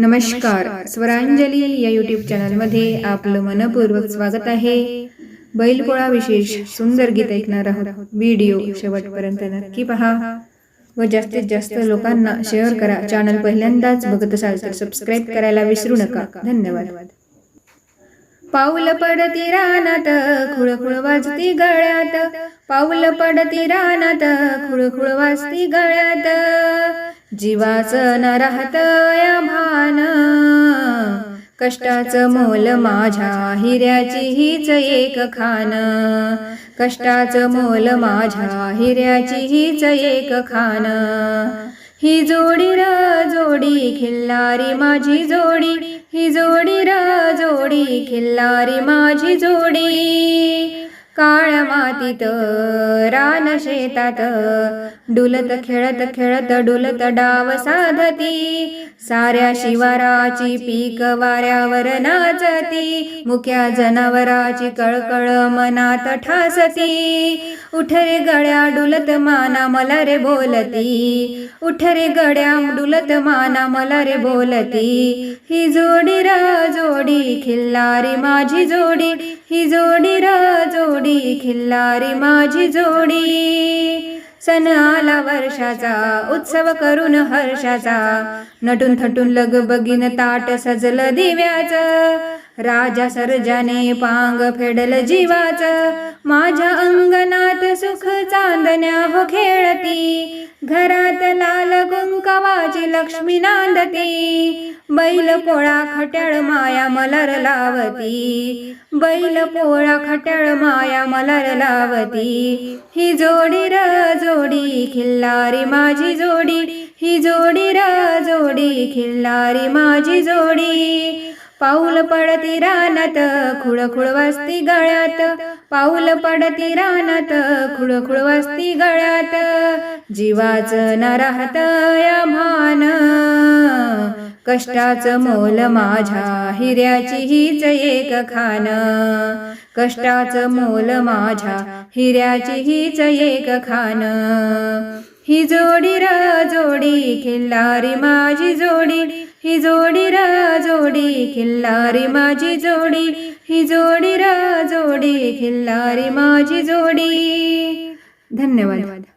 नमस्कार. स्वरांजली या यूट्यूब चॅनलमध्ये आपलं मनपूर्वक स्वागत आहे. बैलपोळा विशेष सुंदर गीत ऐकणार आहोत. व्हिडिओ शेवटपर्यंत नक्की पहा. व जास्तीत जास्त लोकांना शेअर करा. चॅनल पहिल्यांदाच बघत असाल तर सबस्क्राईब करायला विसरू नका. धन्यवाद. पाऊल पडती रानात खुळखुळ वाजती गळ्यात. पाऊल पडती रानात खुळखुळ वाजती गळ्यात. जीवाच न राहत या भा कष्टाचं मोल माझ्या हिऱ्याची हीच एक खान. कष्टाचं मोल माझ्या हिऱ्याची हीच एक खान. ही जोडी र जोडी खिल्लारी माझी जोडी. ही जोडी र जोडी खिल्लारी माझी जोडी. काळ मातीत रान शेतात. डुलत खेळत खेळत डुलत डाव साधती. साऱ्या शिवाराची पीक वाऱ्यावर नाचती. मुख्या जनावराची कळकळ मनात ठासती. उठ रे गड्या डुलत माना मला रे बोलती. उठ रे गड्या डुलत माना मला रे बोलती. ही जोडी रा जोडी खिल्लारी माझी जोडी. ही जोडी जोडी खिल्लारी माझी जोडी. सण आला वर्षाचा उत्सव करून हर्षाचा. नटून थटून लगबगीन ताट सजल दिव्याचं. राजा सर्जाने पांग फेडल जीवाच. माझ्या अंगणात सुख चांदण्या हो खेळती. घरात लाल कुंकवाची लक्ष्मी नांदती. बैल पोळा खट्याळ माया मलर लावती. बैल पोळा खट्याळ माया मलर लावती. ही जोडी र जोडी खिल्लारी माझी जोडी. ही जोडी र जोडी खिल्लारी माझी जोडी. पाऊल पडती रानात खुळखुळ वाजती गळ्यात. पाऊल पडती रानात खुळखुळ वाजती गळ्यात. जीवाच न राहत या भान कष्टाचं मोल माझ्या हिऱ्याची हीच एक खान. कष्टाचं मोल माझ्या हिऱ्याची हीच एक खान. ही जोडी र जोडी खिल्लारी माझी जोडी. ही जोडी र जोडी खिल्लारी माझी जोडी. ही जोडी र जोडी खिल्लारी माझी जोडी. धन्यवाद.